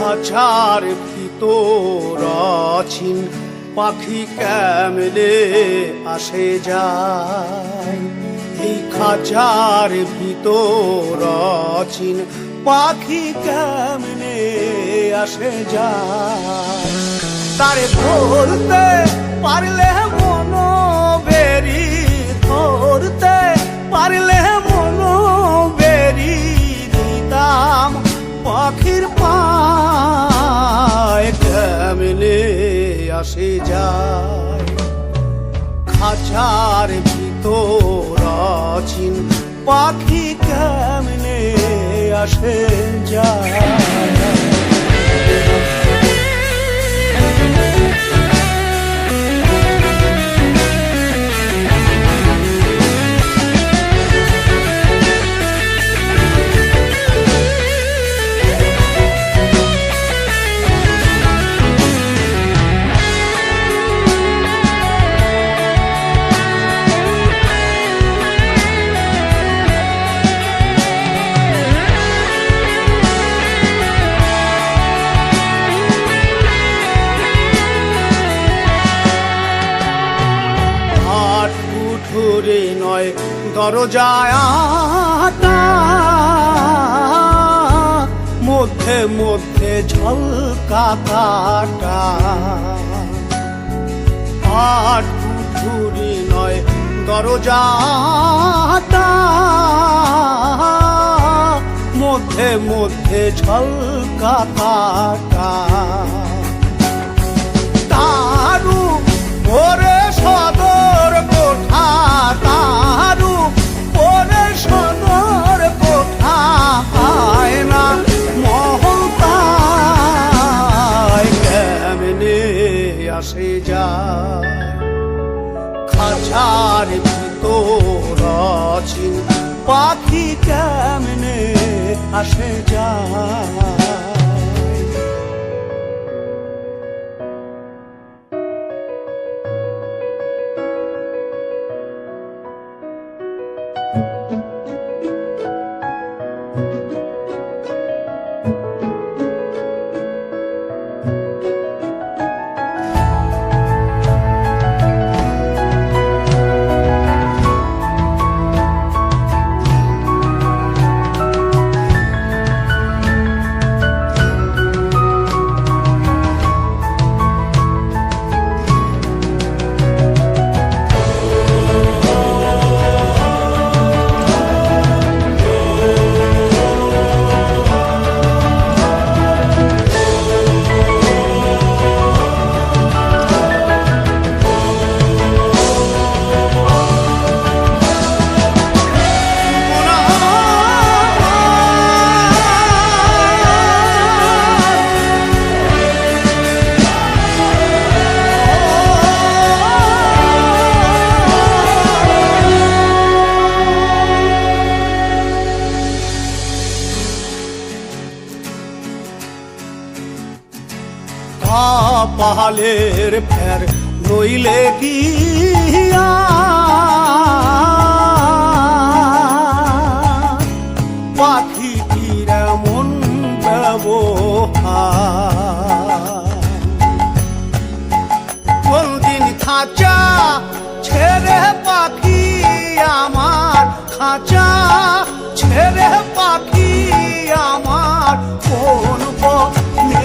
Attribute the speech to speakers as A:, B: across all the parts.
A: খাঁচার ভিতর অচিন পাখি কেমনে আসে যায়? এই খাঁচার ভিতর অচিন পাখি কেমনে আসে যায়? তারে ধরতে পারলে মন বেরি ধরতে আছিন পাখি কেমনে আসে যায়? কুঠুরে নয় দরজায় মধ্যে মধ্যে ঝলকা কাটা। হাট কুঠুরি নয় দরজাটা মধ্যে মধ্যে ঝলকা খাঁচার ভিতর পাখি কেমনে আসে যায়? পাহালের ফের নইলে কি পাখি মন ব্যবহার। কোনদিন খাঁচা ছেড়ে পাখি আমার খাঁচা ছেড়ে পাখি আমার। কোন বনে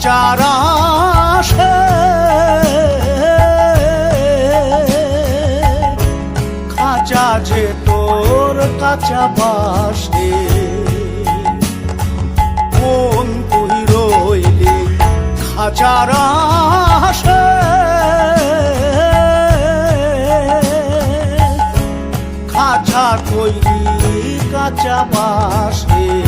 A: খাঁচার আসে, খাঁচা যে তোর কাঁচা বাসে বোন তুই রইলে, খাঁচার আসে। খাঁচা তৈরি কাঁচা বাসে